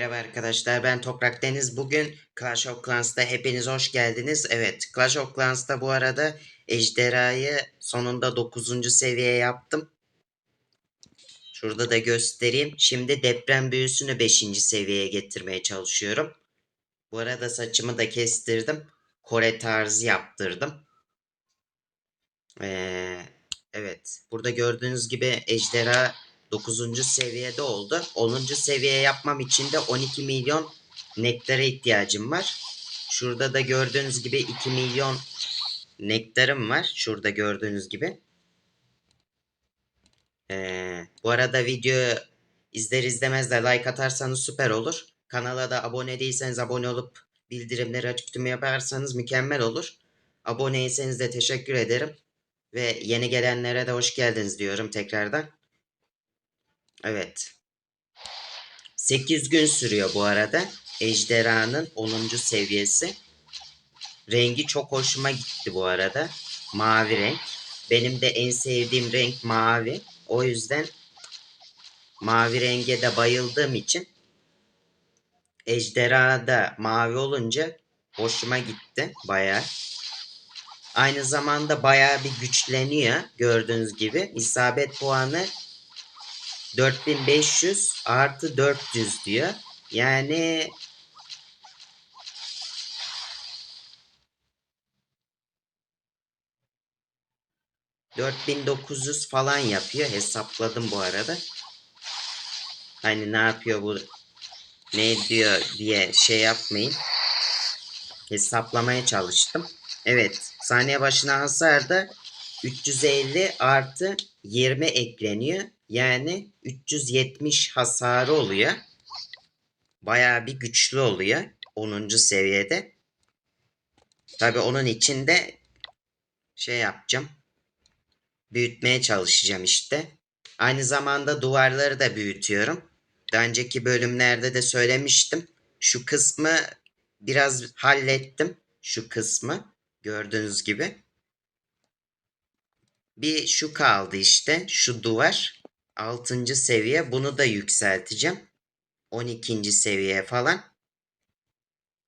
Merhaba arkadaşlar ben Toprak Deniz. Bugün Clash of Clans'ta hepiniz hoş geldiniz. Evet Clash of Clans'ta bu arada Ejderha'yı sonunda 9. seviye yaptım. Şurada da göstereyim. Şimdi deprem büyüsünü 5. seviyeye getirmeye çalışıyorum. Bu arada saçımı da kestirdim. Kore tarzı yaptırdım. Ee, evet burada gördüğünüz gibi Ejderha 9. seviyede oldu. 10. seviye yapmam için de 12 milyon nektara ihtiyacım var. Şurada da gördüğünüz gibi 2 milyon nektarım var. Şurada gördüğünüz gibi. Ee, bu arada video izler izlemez de like atarsanız süper olur. Kanala da abone değilseniz abone olup bildirimleri açıp tüm yaparsanız mükemmel olur. Aboneyseniz de teşekkür ederim. Ve yeni gelenlere de hoş geldiniz diyorum tekrardan. Evet. 8 gün sürüyor bu arada. Ejderhanın 10. seviyesi. Rengi çok hoşuma gitti bu arada. Mavi renk. Benim de en sevdiğim renk mavi. O yüzden mavi renge de bayıldığım için ejderha da mavi olunca hoşuma gitti baya. Aynı zamanda baya bir güçleniyor gördüğünüz gibi. İsabet puanı 4500 artı 400 diyor. Yani ...4900 falan yapıyor. Hesapladım bu arada. Hani ne yapıyor bu... ...ne diyor diye şey yapmayın. Hesaplamaya çalıştım. Evet. Saniye başına hasar da... ...350 artı 20 ekleniyor. Yani 370 hasarı oluyor. Bayağı bir güçlü oluyor 10. seviyede. Tabi onun için de şey yapacağım. Büyütmeye çalışacağım işte. Aynı zamanda duvarları da büyütüyorum. Daha önceki bölümlerde de söylemiştim. Şu kısmı biraz hallettim. Şu kısmı gördüğünüz gibi. Bir şu kaldı işte. Şu duvar. 6. seviye. Bunu da yükselteceğim. 12. seviye falan.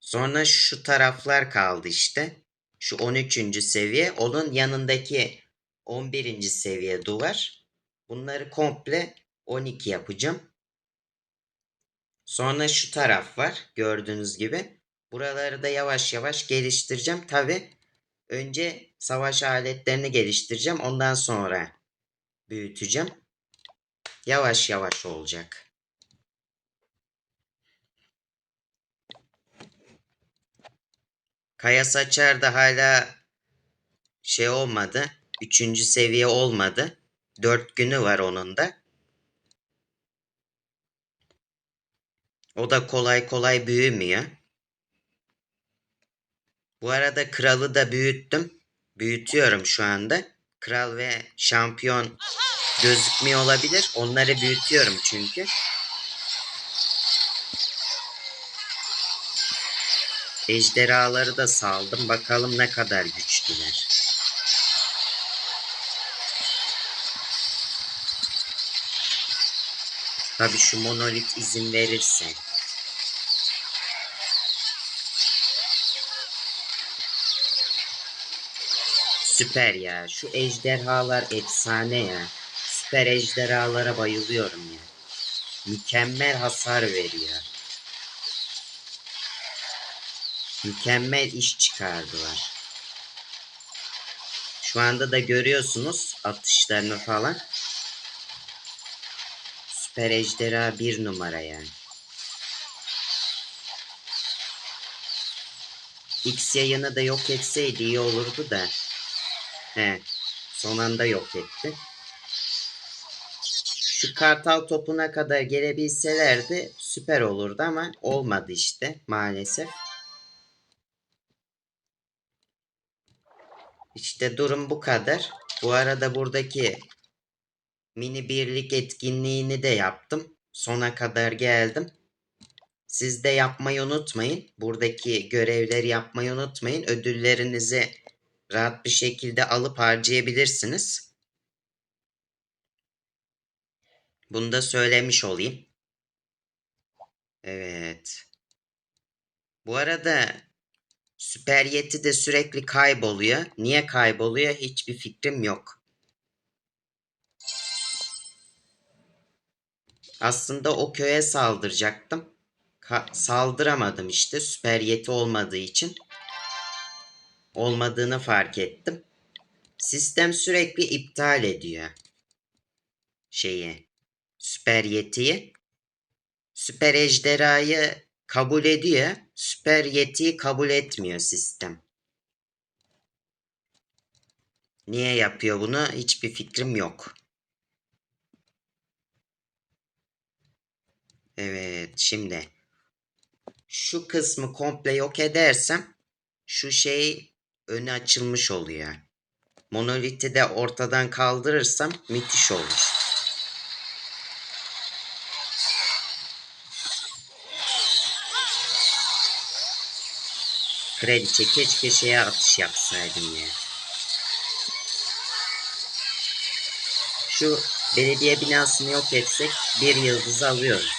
Sonra şu taraflar kaldı işte. Şu 13. seviye. Onun yanındaki 11. seviye duvar. Bunları komple 12 yapacağım. Sonra şu taraf var. Gördüğünüz gibi. Buraları da yavaş yavaş geliştireceğim. Tabi önce savaş aletlerini geliştireceğim. Ondan sonra büyüteceğim. Yavaş yavaş olacak. Kaya Saçar da hala şey olmadı. Üçüncü seviye olmadı. Dört günü var onun da. O da kolay kolay büyümüyor. Bu arada kralı da büyüttüm. Büyütüyorum şu anda. Kral ve şampiyon gözükmüyor olabilir. Onları büyütüyorum çünkü. Ejderhaları da saldım. Bakalım ne kadar güçlüler. Tabi şu monolit izin verirse. Süper ya. Şu ejderhalar efsane ya. Süper ejderhalara bayılıyorum ya. Mükemmel hasar veriyor. Mükemmel iş çıkardılar. Şu anda da görüyorsunuz atışlarını falan. Süper ejderha bir numara yani. X yayını da yok etseydi iyi olurdu da. He, son anda yok etti. Şu kartal topuna kadar gelebilselerdi süper olurdu ama olmadı işte maalesef. İşte durum bu kadar. Bu arada buradaki mini birlik etkinliğini de yaptım. Sona kadar geldim. Siz de yapmayı unutmayın. Buradaki görevleri yapmayı unutmayın. Ödüllerinizi rahat bir şekilde alıp harcayabilirsiniz. Bunu da söylemiş olayım. Evet. Bu arada Süper Yeti de sürekli kayboluyor. Niye kayboluyor hiçbir fikrim yok. Aslında o köye saldıracaktım. Ka- saldıramadım işte Süper Yeti olmadığı için. Olmadığını fark ettim. Sistem sürekli iptal ediyor. Şeyi. Süper Yeti'yi. Süper Ejderha'yı kabul ediyor. Süper Yeti'yi kabul etmiyor sistem. Niye yapıyor bunu? Hiçbir fikrim yok. Evet, şimdi şu kısmı komple yok edersem şu şey önü açılmış oluyor. Monoliti de ortadan kaldırırsam müthiş olur. Kraliçe keşke şeye atış yapsaydım ya. Şu belediye binasını yok etsek bir yıldız alıyoruz.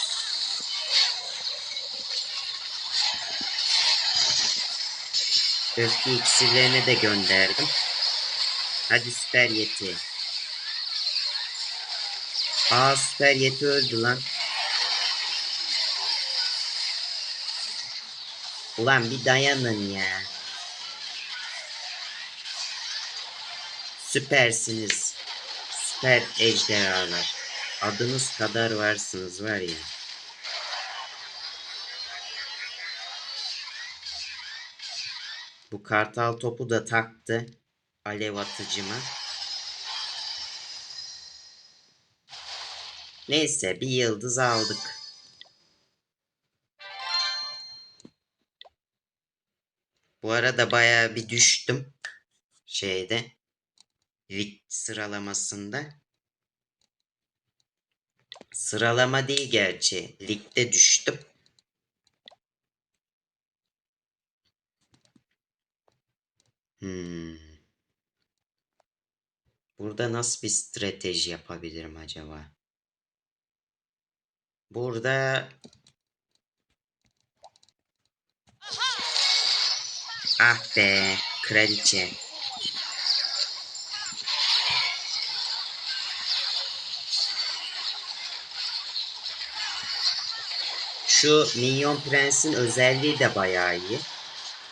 Öfke iksirlerini de gönderdim. Hadi süper yeti. Aa süper yeti öldü lan. Ulan bir dayanın ya. Süpersiniz. Süper ejderhalar. Adınız kadar varsınız var ya. Bu kartal topu da taktı. Alev atıcıma. Neyse bir yıldız aldık. Bu arada bayağı bir düştüm. Şeyde. Lig sıralamasında. Sıralama değil gerçi. Ligde düştüm. Hmm. Burada nasıl bir strateji yapabilirim acaba? Burada Ah be, kraliçe. Şu Minyon Prens'in özelliği de bayağı iyi.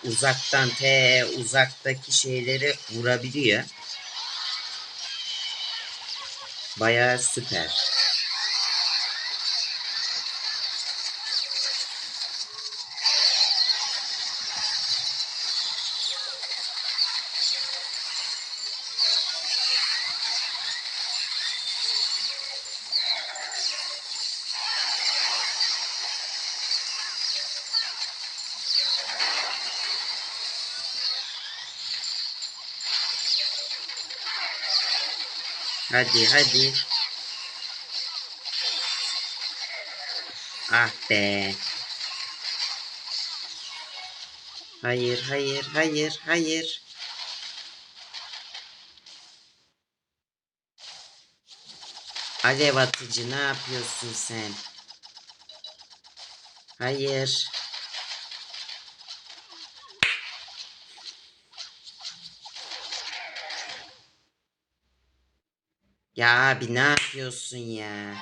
Uzaktan te uzaktaki şeyleri vurabiliyor. Bayağı süper. Hadi hadi. Ah be. Hayır hayır hayır hayır. Alev atıcı ne yapıyorsun sen? Hayır. Ya abi ne yapıyorsun ya?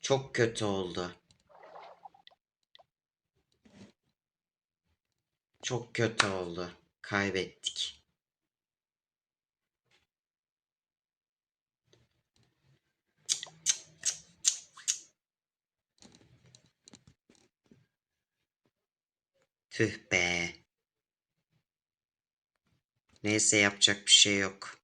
Çok kötü oldu. Çok kötü oldu. Kaybettik. Tüh be. Neyse yapacak bir şey yok.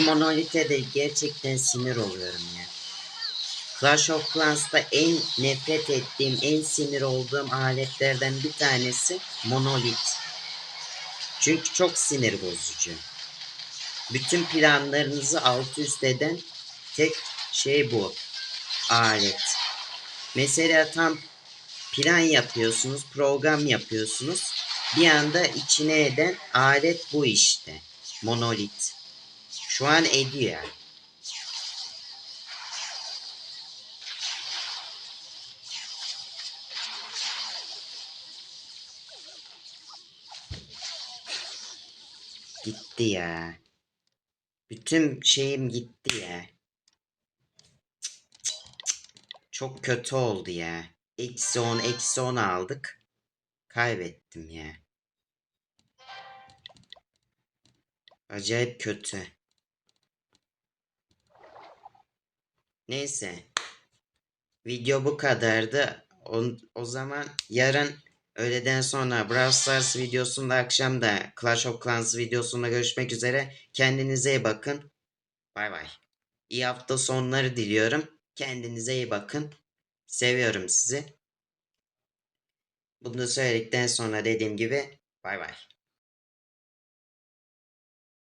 Şu monolite gerçekten sinir oluyorum ya. Clash of Clans'ta en nefret ettiğim, en sinir olduğum aletlerden bir tanesi monolit. Çünkü çok sinir bozucu. Bütün planlarınızı alt üst eden tek şey bu. Alet. Mesela tam plan yapıyorsunuz, program yapıyorsunuz. Bir anda içine eden alet bu işte. Monolit. Şu an ediyor. Gitti ya. Bütün şeyim gitti ya. Çok kötü oldu ya. Eksi 10, eksi 10 aldık. Kaybettim ya. Acayip kötü. Neyse. Video bu kadardı. O, o zaman yarın öğleden sonra Brawl Stars videosunda akşam da Clash of Clans videosunda görüşmek üzere. Kendinize iyi bakın. Bay bay. İyi hafta sonları diliyorum. Kendinize iyi bakın. Seviyorum sizi. Bunu söyledikten sonra dediğim gibi bay bay.